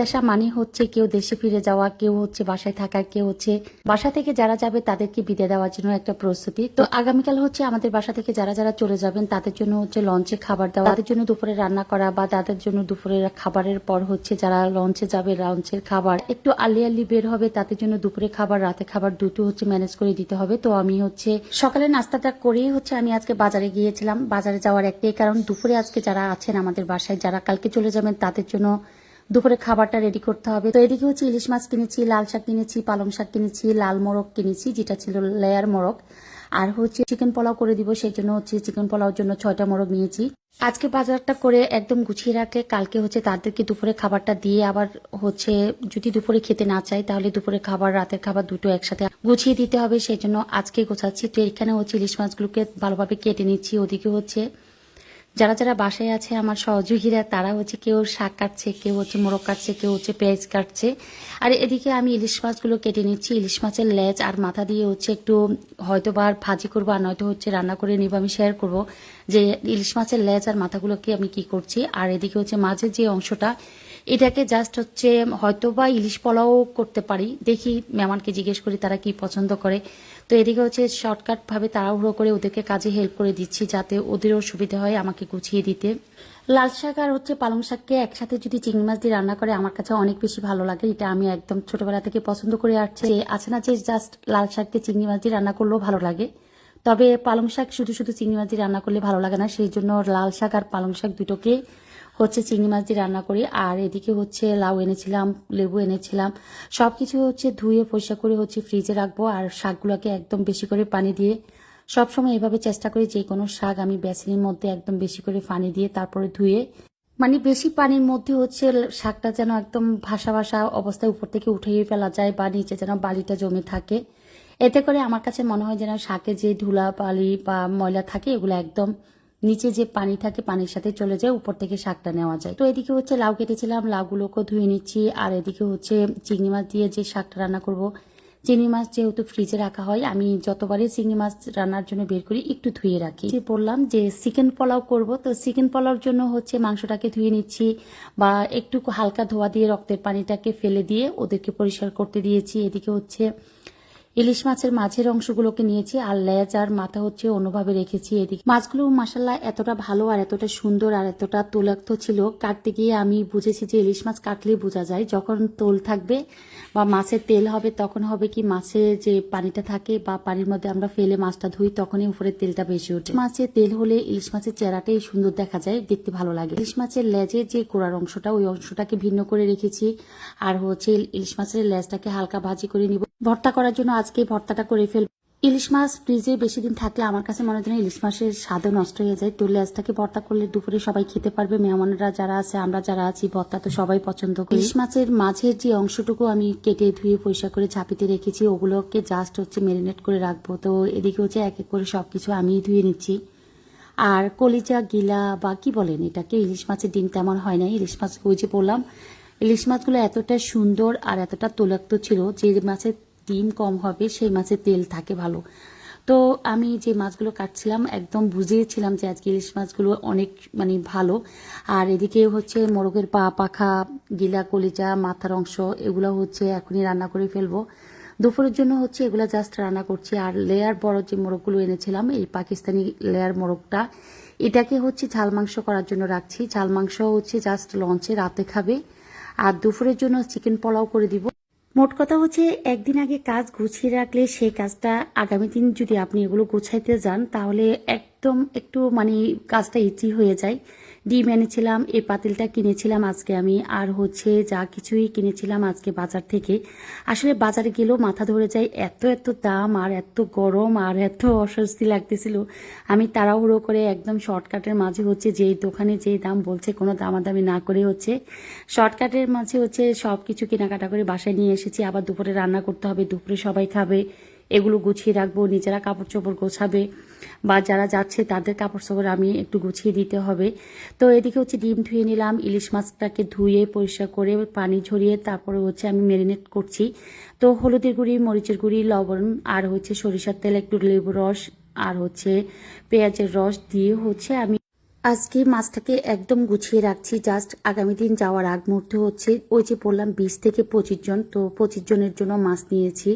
দেশা মানে হচ্ছে কেউ দেশে ফিরে যাওয়া, কেউ হচ্ছে বাসায় থাকা, কেউ হচ্ছে বাসা থেকে যারা যাবে তাদেরকে বিদায় দেওয়ার জন্য একটা প্রস্তুতি। তো আগামীকাল হচ্ছে আমাদের বাসা থেকে যারা যারা চলে যাবেন, তাদের জন্য হচ্ছে লঞ্চে খাবার দেওয়া, তাদের জন্য দুপুরে রান্না করা বা তাদের জন্য দুপুরের খাবারের পর হচ্ছে যারা লঞ্চে যাবে লঞ্চের খাবার একটু আর্লি আর্লি বের হবে, তাদের জন্য দুপুরে খাবার, রাতে খাবার দুটো হচ্ছে ম্যানেজ করে দিতে হবে। তো আমি হচ্ছে সকালে নাস্তাটা করেই হচ্ছে আমি আজকে বাজারে গিয়েছিলাম। বাজারে যাওয়ার একটাই কারণ, দুপুরে আজকে যারা আছেন আমাদের বাসায়, যারা কালকে চলে যাবেন তাদের জন্য দুপুরে খাবারটা রেডি করতে হবে। তো এদিকে হচ্ছে ইলিশ মাছ কিনেছি, লাল শাক কিনেছি, পালং শাক কিনেছি, লাল মোরগ কিনেছি, যেটা ছিল লেয়ার মোরগ। আর হচ্ছে চিকেন পোলাও করে দিব, সেই জন্য হচ্ছে চিকেন পোলাওর জন্য ছয়টা মোরগ নিয়েছি। আজকে বাজারটা করে একদম গুছিয়ে রাখলে কালকে হচ্ছে তাদেরকে দুপুরে খাবারটা দিয়ে আবার হচ্ছে যদি দুপুরে খেতে না চাই তাহলে দুপুরে খাবার, রাতের খাবার দুটো একসাথে গুছিয়ে দিতে হবে। সেই জন্য আজকে গোছাচ্ছি। তো এখানে হচ্ছে ইলিশ মাছগুলোকে ভালোভাবে কেটে নিচ্ছি। ওদিকে হচ্ছে যারা যারা বাসায় আছে, আমার সহযোগীরা, তারা হচ্ছে কেউ শাক কাটছে, কেউ হচ্ছে মোরগ কাটছে, কেউ হচ্ছে পেঁয়াজ কাটছে। আর এদিকে আমি ইলিশ মাছগুলো কেটে নিচ্ছি। ইলিশ মাছের লেজ আর মাথা দিয়ে হচ্ছে একটু হয়তো বা ভাজি করব, আর নয়তো হচ্ছে রান্না করে নিব, আমি শেয়ার করব যে ইলিশ মাছের লেজ আর মাথাগুলোকে আমি কি করছি। আর এদিকে হচ্ছে মাছের যে অংশটা, এটাকে জাস্ট হচ্ছে হয়তো বা ইলিশ পোলাও করতে পারি। দেখি মেহমানকে জিজ্ঞেস করি তারা কি পছন্দ করে। তো এদিকে হচ্ছে শর্টকাট ভাবে তাড়াহুড়ো করে ওদেরকে কাজে হেল্প করে দিচ্ছি যাতে ওদেরও সুবিধা হয় আমাকে গুছিয়ে দিতে। লাল শাক আর হচ্ছে পালং শাককে একসাথে যদি চিংড়ি মাছ দিয়ে রান্না করে আমার কাছে অনেক বেশি ভালো লাগে। এটা আমি একদম ছোটবেলা থেকে পছন্দ করে আসছি। আছে না যে জাস্ট লাল শাককে চিংড়ি মাছ দিয়ে রান্না করলেও ভালো লাগে। তবে পালং শাক শুধু শুধু চিংড়ি মাছ দিয়ে রান্না করলে ভালো লাগে না, সেই জন্য লাল শাক আর পালং শাক দুটোকে হচ্ছে চিংড়ি মাছ দিয়ে রান্না করি। আর এদিকে হচ্ছে লাউ এনেছিলাম, লেবু এনেছিলাম। সব কিছু হচ্ছে ধুয়ে পরিষ্কার করে হচ্ছে ফ্রিজে রাখব আর শাকগুলোকে একদম বেশি করে পানি দিয়ে সবসময় এভাবে চেষ্টা করি যে কোনো শাক আমি বেসিনের মধ্যে একদম বেশি করে পানি দিয়ে তারপরে ধুয়ে মানে বেশি পানির মধ্যে হচ্ছে শাকটা যেন একদম ভাসা ভাসা অবস্থায় উপর থেকে উঠিয়ে ফেলা যায় বা নিচে যেন বালিটা জমে থাকে। এতে করে আমার কাছে মনে হয় যেন শাকে যে ধুলা বালি বা ময়লা থাকে এগুলো একদম নিচে যে পানি থাকে, পানির সাথে চলে যায়, উপর থেকে শাকটা নেওয়া যায়। তো এদিকে হচ্ছে লাউ কেটেছিলাম লাউগুলোকে ধুয়ে নিচ্ছি। আর এদিকে হচ্ছে চিংড়ি মাছ দিয়ে যে শাকটা রান্না করব। চিংড়ি মাছ যেহেতু ফ্রিজে রাখা হয়, আমি যতবারই চিংড়ি মাছ রান্নার জন্য বের করি, একটু ধুয়ে রাখি। যে বললাম যে চিকেন পোলাও করব, তো চিকেন পোলাওর জন্য হচ্ছে মাংসটাকে ধুয়ে নিচ্ছি বা একটু হালকা ধোয়া দিয়ে রক্তের পানিটাকে ফেলে দিয়ে ওদেরকে পরিষ্কার করতে দিয়েছি। এদিকে হচ্ছে ইলিশ মাছের মাঝের অংশগুলোকে নিয়েছি, আর লেজ আর মাথা হচ্ছে অন্যভাবে রেখেছি এদিকে। মাছগুলো মাসাল্লাহ এতটা ভালো আর এতটা সুন্দর আর এতটা তোলাক্ত ছিল। কাটতে গিয়ে আমি বুঝেছি যে ইলিশ মাছ কাটলেই বোঝা যায়। যখন তোল থাকবে বা মাছের তেল হবে, তখন হবে কি মাছের যে পানিটা থাকে বা পানির মধ্যে আমরা ফেলে মাছটা ধুই, তখনই উপরে তেলটা বেশি ওঠে। মাছের তেল হলে ইলিশ মাছের চেহারাটাই সুন্দর দেখা যায়, দেখতে ভালো লাগে। ইলিশ মাছের লেজে যে কোড়ার অংশটা, ওই অংশটাকে ভিন্ন করে রেখেছি। আর হচ্ছে ইলিশ মাছের লেজটাকে হালকা ভাজি করে নিব। ভর্তা করার জন্য আজকে ভর্তাটা করে ফেলব। ইলিশ মাছ ফ্রিজে বেশি দিন থাকলে আমার কাছে মনে হয় ইলিশ মাছের স্বাদও নষ্ট হয়ে যায়। তো লেজটাকে ভর্তা করলে দুপুরে সবাই খেতে পারবে। মেহমানরা যারা আছে, আমরা যারা আছি, ভর্তা তো সবাই পছন্দ করি। ইলিশ মাছের মাঝের যে অংশটুকু আমি কেটে ধুয়ে পরিষ্কার করে ঝাঁপিতে রেখেছি, ওগুলোকে জাস্ট হচ্ছে মেরিনেট করে রাখব। তো এদিকে হচ্ছে এক এক করে সবকিছু আমি ধুয়ে নিচ্ছি। আর কলিজা, গিলা বা কি বলেন এটাকে, ইলিশ মাছের ডিম তেমন হয় না। ইলিশ মাছ, ওই যে বললাম, ইলিশ মাছগুলো এতটা সুন্দর আর এতটা তোলাক্ত ছিল যে মাছের ডিম কম হবে, সেই মাছের তেল থাকে ভালো। তো আমি যে মাছগুলো কাটছিলাম, একদম বুঝিয়েছিলাম যে আজকে ইলিশ মাছগুলো অনেক মানে ভালো। আর এদিকে হচ্ছে মোরগের পা পাখা, গিলা, কলিজা, মাথার অংশ, এগুলো হচ্ছে এখনই রান্না করে ফেলব। দুপুরের জন্য হচ্ছে এগুলো জাস্ট রান্না করছি। আর লেয়ার বড় যে মোরগগুলো এনেছিলাম, এই পাকিস্তানি লেয়ার মোরগটা, এটাকে হচ্ছে ঝাল মাংস করার জন্য রাখছি। ঝাল মাংস হচ্ছে জাস্ট লঞ্চে রাতে খাবে। আর দুপুরের জন্য চিকেন পোলাও করে দিব। মোট কথা হচ্ছে, একদিন আগে কাজ গুছিয়ে রাখলে সেই কাজটা আগামী দিন যদি আপনি এগুলো গুছাইতে যান, তাহলে একদম একটু মানে কাজটা ইচি হয়ে যায়। ডিম এনেছিলাম, এই পাতিলটা কিনেছিলাম, আজকে আমি আর হচ্ছে যা কিছুই কিনেছিলাম আজকে বাজার থেকে। আসলে বাজারে গেলেও মাথা ধরে যায় এত এত দাম আর এত গরম আর এত অস্বস্তি লাগতেছিল। আমি তাড়াহুড়ো করে একদম শর্টকাটের মাঝে হচ্ছে যেই দোকানে যেই দাম বলছে কোনো দামাদামি না করে হচ্ছে শর্টকাটের মাঝে হচ্ছে সব কিছু কেনাকাটা করে বাসায় নিয়ে এসেছি। আবার দুপুরে রান্না করতে হবে, দুপুরে সবাই খাবে। এগুলো গুছিয়ে রাখব, নিজেরা কাপড় চোপড় গোছাবে বা যারা যাচ্ছে তাদের কাপড় চোপড় আমি একটু গুছিয়ে দিতে হবে। তো এদিকে হচ্ছে ডিম ধুয়ে নিলাম, ইলিশ মাছটাকে ধুয়ে পরিষ্কার করে পানি ঝরিয়ে তারপরে হচ্ছে আমি ম্যারিনেট করছি। তো হলুদের গুঁড়ি, মরিচের গুঁড়ি, লবণ আর হচ্ছে সরিষার তেল, একটু লেবু রস আর হচ্ছে পেঁয়াজের রস দিয়ে হচ্ছে আমি আজকে মাছটাকে একদম গুছিয়ে রাখছি। জাস্ট আগামী দিন যাওয়ার আগ মুহূর্তে হচ্ছে ওই যে বললাম বিশ থেকে পঁচিশ জন, তো পঁচিশ জনের জন্য মাছ নিয়েছি।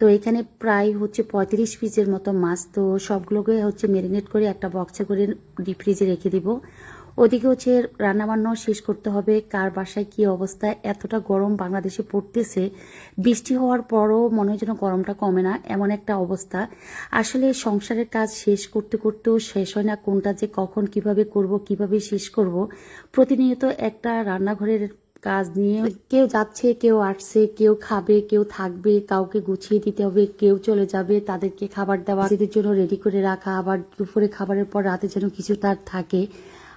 তো এখানে প্রায় হচ্ছে পঁয়ত্রিশ পিসের মতো মাছ, তো সবগুলোকে হচ্ছে ম্যারিনেট করে একটা বক্সে করে ডিপ ফ্রিজে রেখে দিব। ওদিকে হচ্ছে রান্নাবান্নাও শেষ করতে হবে। কার বাসায় কি অবস্থা? এতটা গরম বাংলাদেশে পড়তেছে। বৃষ্টি হওয়ার পরও মনে হয় যেন গরমটা কমে না, এমন একটা অবস্থা। আসলে সংসারের কাজ শেষ করতে করতেও শেষ হয় না, কোনটা যে কখন কীভাবে করব, কীভাবে শেষ করব। প্রতিনিয়ত একটা রান্নাঘরের কাজ নিয়ে কেউ যাচ্ছে কেউ আসছে কেউ খাবে কেউ থাকবে কাউকে গুছিয়ে দিতে হবে কেউ চলে যাবে তাদেরকে খাবার দেওয়া নিজেদের জন্য রেডি করে রাখা আবার দুপুরে খাবারের পর রাতে যেন কিছু তার থাকে।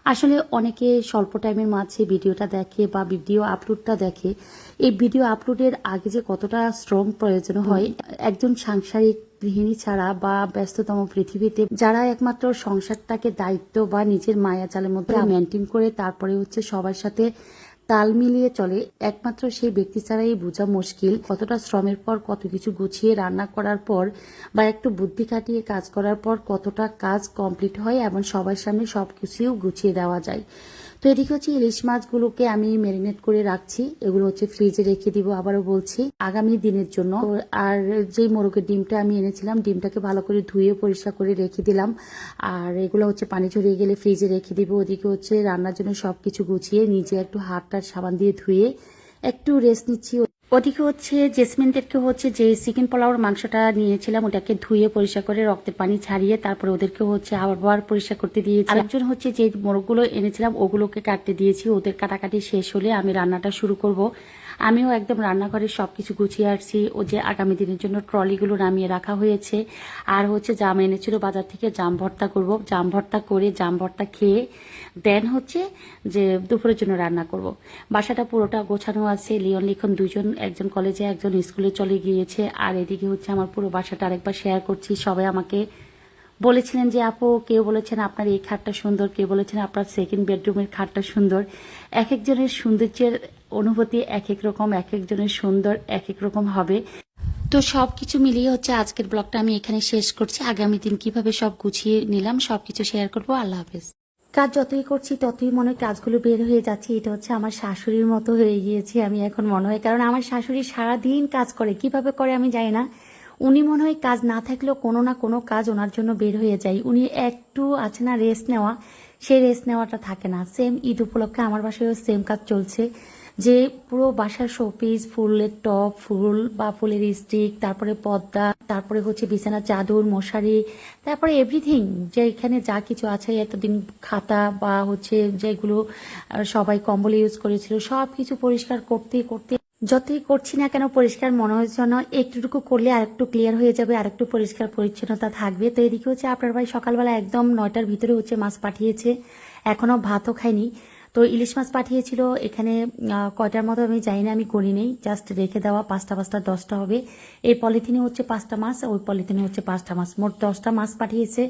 আসলে অনেকে স্বল্প টাইমের মাঝে ভিডিওটা দেখে বা ভিডিও আপলোডটা দেখে। এই ভিডিও আপলোডের আগে যে কতটা স্ট্রং প্রয়োজন হয় একজন সাংসারিক গৃহিণী ছাড়া বা ব্যস্ততম পৃথিবীতে যারা একমাত্র সংসারটাকে দায়িত্ব বা নিজের মায়া জালের মধ্যে মেনটেন করে তারপরে হচ্ছে সবার সাথে তাল মিলিয়ে চলে, একমাত্র সেই ব্যক্তি ছাড়াই বোঝা মুশকিল কতটা শ্রমের পর কত কিছু গুছিয়ে রান্না করার পর বা একটু বুদ্ধি খাটিয়ে কাজ করার পর কতটা কাজ কমপ্লিট হয় এবং সবার সামনে সব সবকিছুও গুছিয়ে দেওয়া যায়। এদিকে হচ্ছে ইলিশ মাছগুলোকে আমি ম্যারিনেট করে রাখছি। এগুলো হচ্ছে ফ্রিজে রেখে দিব, আবারও বলছি। আগামী দিনের জন্য। আর যে মোরগের ডিমটা আমি এনেছিলাম, ডিমটাকে ভালো করে ধুয়ে পরিষ্কার করে রেখে দিলাম। আর এগুলো হচ্ছে পানি ঝরিয়ে গেলে ফ্রিজে রেখে দিব। ওদিকে হচ্ছে রান্নার জন্য সবকিছু গুছিয়ে নিজে একটু হাতটার সাবান দিয়ে ধুয়ে একটু রেস্ট নিচ্ছি। ওদিকে হচ্ছে জেসমিনদেরকে হচ্ছে যে চিকেন পোলাওর মাংসটা নিয়েছিলাম ওটাকে ধুয়ে পরিষ্কার করে রক্তের পানি ছাড়িয়ে তারপরে ওদেরকে হচ্ছে আবার পরিষ্কার করতে দিয়েছি। একজন হচ্ছে যে মোরগগুলো এনেছিলাম ওগুলোকে কাটতে দিয়েছি ওদের কাটাকাটি শেষ হলে আমি রান্নাটা শুরু করব। আমিও একদম রান্নাঘরে সবকিছু গুছিয়ে আসছি। ও যে আগামী দিনের জন্য ট্রলিগুলো নামিয়ে রাখা হয়েছে। আর হচ্ছে জাম এনেছিল বাজার থেকে জাম ভর্তা করব। জাম ভর্তা করে জাম ভর্তা খেয়ে দেন হচ্ছে যে দুপুরের জন্য রান্না করব। বাসাটা পুরোটা গোছানো আছে। লিওন লিখন দুজন, একজন কলেজে, একজন স্কুলে চলে গিয়েছে। আর এদিকে হচ্ছে আমার পুরো বাসাটা আরেকবার শেয়ার করছি। সবাই আমাকে বলেছিলেন যে আপু কেউ বলেছেন আপনার এই খাটটা সুন্দর কেউ বলেছেন আপনার সেকেন্ড বেডরুমের খাটটা সুন্দর। এক একজনের সৌন্দর্যের অনুভূতি এক এক রকম এক একজনের সুন্দর এক এক রকম হবে। তো সব কিছু মিলিয়ে হচ্ছে আজকের ব্লগটা আমি এখানে শেষ করছি। আগামী দিন কীভাবে সব গুছিয়ে নিলাম সবকিছু শেয়ার করব। আল্লাহ হাফেজ। কাজ যতই করছি ততই মনে হয় কাজগুলো বের হয়ে যাচ্ছে। এটা হচ্ছে আমার শাশুড়ির মতো হয়ে গিয়েছে আমি এখন মনে হয়। কারণ আমার শাশুড়ি সারাদিন কাজ করে কীভাবে করে আমি জানি না। উনি মনে হয় কাজ না থাকলেও কোনো না কোনো কাজ ওনার জন্য বের হয়ে যায়। উনি একটু আছে না রেস্ট নেওয়া, সেই রেস্ট নেওয়াটা থাকে না। সেম ঈদ উপলক্ষে আমার বাসায়ও সেম কাজ চলছে। যে পুরো বাসার শোপিস ফুলের টপ ফুল বা ফুলের স্টিক তারপরে পদ্মা তারপরে হচ্ছে বিছানার চাদর, মশারি, তারপরে এভরিথিং যে এখানে যা কিছু আছে, এতদিন খাতা বা হচ্ছে যেগুলো সবাই কম্বল ইউজ করেছিল সব কিছু পরিষ্কার করতে করতে যতই করছি না কেন, পরিষ্কার মনে হচ্ছে না একটুটুকু করলে আরেকটু ক্লিয়ার হয়ে যাবে, আরেকটু পরিষ্কার পরিচ্ছন্নতা থাকবে। তো এদিকে হচ্ছে আপনার ভাই সকালবেলা একদম নয়টার ভিতরে হচ্ছে মাছ পাঠিয়েছে। এখনও ভাতও খাইনি তো ইলিশ মাছ পাঠিয়েছিল, এখানে কয়টার মতো আমি জানি না, আমি করি নেই। জাস্ট রেখে দেওয়া, পাঁচটা পাঁচটা, দশটা হবে। এই পলিথিনে হচ্ছে পাঁচটা মাছ, ওই পলিথিনে হচ্ছে পাঁচটা মাছ। মোট দশটা মাছ পাঠিয়েছে।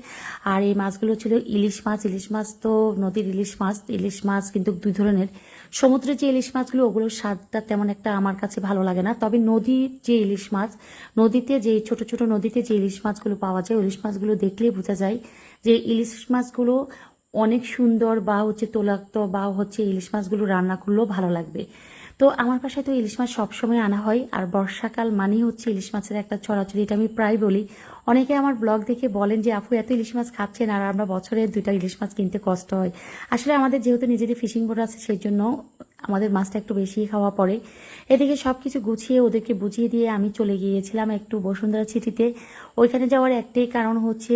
আর এই মাছগুলো ছিল ইলিশ মাছ। ইলিশ মাছ তো নদীর ইলিশ মাছ। ইলিশ মাছ কিন্তু দুই ধরনের। সমুদ্রের যে ইলিশ মাছগুলো, ওগুলোর স্বাদটা তেমন একটা আমার কাছে ভালো লাগে না। তবে নদীর যে ইলিশ মাছ, নদীতে যে, ছোট ছোট নদীতে যে ইলিশ মাছগুলো পাওয়া যায়, ইলিশ মাছগুলো দেখলেই বোঝা যায় যে ইলিশ মাছগুলো অনেক সুন্দর বা হচ্ছে তোলাক্ত বা হচ্ছে ইলিশ মাছগুলো রান্না করলেও ভালো লাগবে। তো আমার বাসায় তো ইলিশ মাছ সবসময় আনা হয়, আর বর্ষাকাল মানেই হচ্ছে ইলিশ মাছের একটা ছড়াছড়ি এটা আমি প্রায় বলি। অনেকে আমার ব্লগ দেখে বলেন যে, আপু, এত ইলিশ মাছ খাচ্ছেন আর আমরা বছরে দুইটা ইলিশ মাছ কিনতে কষ্ট হয়। আসলে আমাদের যেহেতু নিজেদের ফিশিং বোট আছে, সেই জন্য আমাদের মাছটা একটু বেশি খাওয়া পড়ে। এদিকে সব কিছু গুছিয়ে ওদেরকে বুঝিয়ে দিয়ে আমি চলে গিয়েছিলাম একটু বসুন্ধরা সিটিতে। ওইখানে যাওয়ার একটাই কারণ হচ্ছে,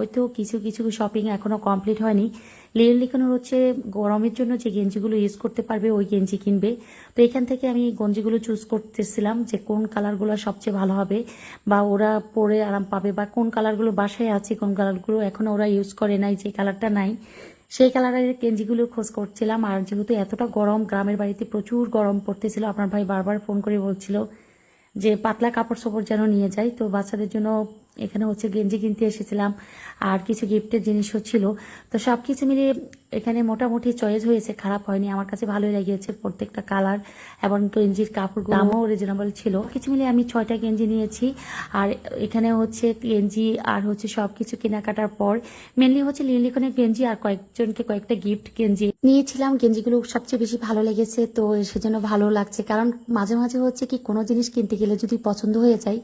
ওই তো কিছু কিছু শপিং এখনও কমপ্লিট হয়নি। লিওন লিখানোর হচ্ছে গরমের জন্য যে গেঞ্জিগুলো ইউজ করতে পারবে, ওই গেঞ্জি কিনবে। তো এখান থেকে আমি গঞ্জিগুলো চুজ করতেছিলাম যে কোন কালারগুলো সবচেয়ে ভালো হবে বা ওরা পরে আরাম পাবে বা কোন কালারগুলো বাসায় আছে, কোন কালারগুলো এখনও ওরা ইউজ করে নাই, যে কালারটা নাই। সেই কালারের গেঞ্জিগুলো খোঁজ করছিলাম আর যেহেতু এতটা গরম, গ্রামের বাড়িতে প্রচুর গরম পড়তেছিল, আপনার ভাই বারবার ফোন করে বলছিল যে পাতলা কাপড় চোপড় যেন নিয়ে যাই তো বাচ্চাদের জন্য এখানে হচ্ছে গেঞ্জি কিনতে এসেছিলাম, আর কিছু গিফটের জিনিসও ছিল। তো সব কিছু মিলিয়ে এখানে মোটামুটি চয়েস হয়েছে, খারাপ হয়নি। আমার কাছে ভালোই লেগেছে প্রত্যেকটা কালার এবং গেঞ্জির কাপড় দামও রিজনেবল ছিল। কিছু মিলিয়ে আমি ছয়টা গেঞ্জি নিয়েছি, আর এখানে হচ্ছে গেঞ্জি আর হচ্ছে সব কিছু কেনাকাটার পর মেনলি হচ্ছে লিলিকনের গেঞ্জি আর কয়েকজনকে কয়েকটা গিফট গেঞ্জি। নিয়েছিলাম, গেঞ্জিগুলো সবচেয়ে বেশি ভালো লেগেছে, তো সেজন্য ভালো লাগছে। কারণ মাঝে মাঝে হচ্ছে কি কোনো জিনিস কিনতে গেলে যদি পছন্দ হয়ে যায়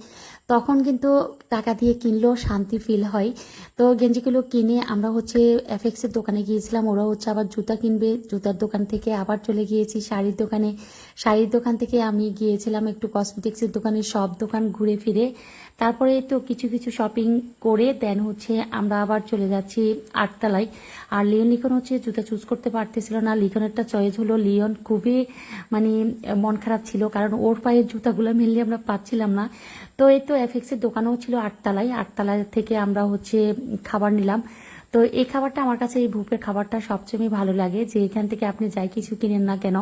তখন কিন্তু টাকা দিয়ে কিনলেও শান্তি ফিল হয়। তো গেঞ্জিগুলো কিনে আমরা হচ্ছে এফএক্সের দোকানে গিয়েছিলাম, ওরা হচ্ছে আবার জুতা কিনবে। জুতার দোকান থেকে আবার চলে গিয়েছি শাড়ির দোকানে। শাড়ির দোকান থেকে আমি গিয়েছিলাম একটু কসমেটিক্সের দোকানে সব দোকান ঘুরে ফিরে। তারপরে তো কিছু কিছু শপিং করে দেন হচ্ছে আমরা আবার চলে যাচ্ছি আটতলায়। আর লিওন লিখন হচ্ছে জুতা চুজ করতে পারতেছিল না। লিখনের একটা চয়েস হলো লিওন খুবই মানে মন খারাপ ছিল, কারণ ওর পায়ের জুতাগুলো মেনলি আমরা পাচ্ছিলাম না। তো এই তো এফএক্সের দোকানও ছিল আটতলায়। আটতলা থেকে আমরা হচ্ছে খাবার নিলাম। তো এই খাবারটা আমার কাছে, এই ভুপের খাবারটা সবচেয়ে ভালো লাগে। যে এখান থেকে আপনি যাই কিছু কিনেন না কেন,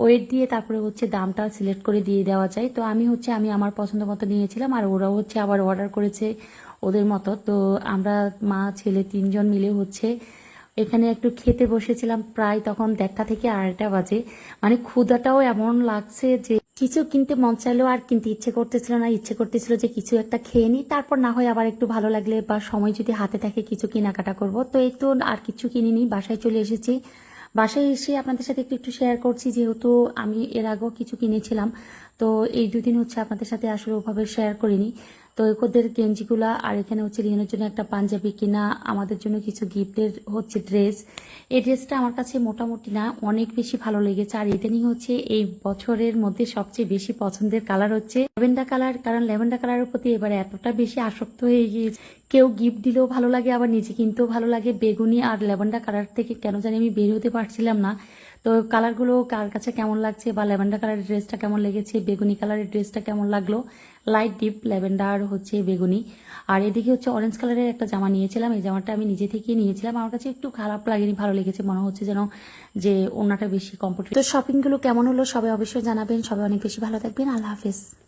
ওয়েট দিয়ে তারপরে হচ্ছে দামটা সিলেক্ট করে দিয়ে দেওয়া যায়। তো আমি হচ্ছে, আমি আমার পছন্দ মতো নিয়েছিলাম আর ওরাও হচ্ছে আবার অর্ডার করেছে ওদের মতো। তো আমরা মা, ছেলে তিনজন মিলে হচ্ছে এখানে একটু খেতে বসেছিলাম প্রায় তখন দেড়টা থেকে আড়াইটা বাজে। মানে ক্ষুদাটাও এমন লাগছে যে কিছু কিনতে মন চাইলো আর কিনতে ইচ্ছে করতেছিল না, ইচ্ছে করতেছিল যে কিছু একটা খেয়ে নিই, তারপর না হয় আবার একটু ভালো লাগলে বা সময় যদি হাতে থাকে কিছু কেনাকাটা করব। তো এই তো আর কিছু কিনিনি, বাসায় চলে এসেছি। বাসায় এসে আপনাদের সাথে একটু একটু শেয়ার করছি, যেহেতু আমি এর আগেও কিছু কিনেছিলাম। তো এই দুদিন হচ্ছে আপনাদের সাথে আসলে ওভাবে শেয়ার করিনি। তো ওদের গেঞ্জিগুলা, আর এখানে হচ্ছে লিওনের জন্য একটা পাঞ্জাবি কিনা, আমাদের জন্য কিছু গিফটের হচ্ছে ড্রেস। এই ড্রেসটা আমার কাছে মোটামুটি না, অনেক বেশি ভালো লেগেছে। আর ইদানিং হচ্ছে এই বছরের মধ্যে সবচেয়ে বেশি পছন্দের কালার হচ্ছে ল্যাভেন্ডার কালার, কারণ ল্যাভেন্ডার কালারের প্রতি এবার এতটা বেশি আসক্ত হয়ে গিয়েছে। কেউ গিফট দিলেও ভালো লাগে, আবার নিজে কিনতেও ভালো লাগে। বেগুনি আর ল্যাভেন্ডার কালার থেকে কেন জানি আমি বের হতে পারছিলাম না। তো কালারগুলো কার কাছে কেমন লাগছে বা ল্যাভেন্ডার কালারের ড্রেসটা কেমন লেগেছে, বেগুনি কালারের ড্রেসটা কেমন লাগল? লাইট ডিপ ল্যাভেন্ডার হচ্ছে বেগুনি। আর এদিকে হচ্ছে অরেঞ্জ কালারের একটা জামা নিয়েছিলাম, এই জামাটা আমি নিজে থেকে নিয়েছিলাম। আমার কাছে একটু খারাপ লাগেনি, ভালো লেগেছে, মনে হচ্ছে যেন যে ওনাটা বেশি কমফোর্টেবল তো শপিংগুলো কেমন হলো সবাই অবশ্যই জানাবেন। সবাই অনেক বেশি ভালো থাকবেন। আল্লাহ হাফেজ।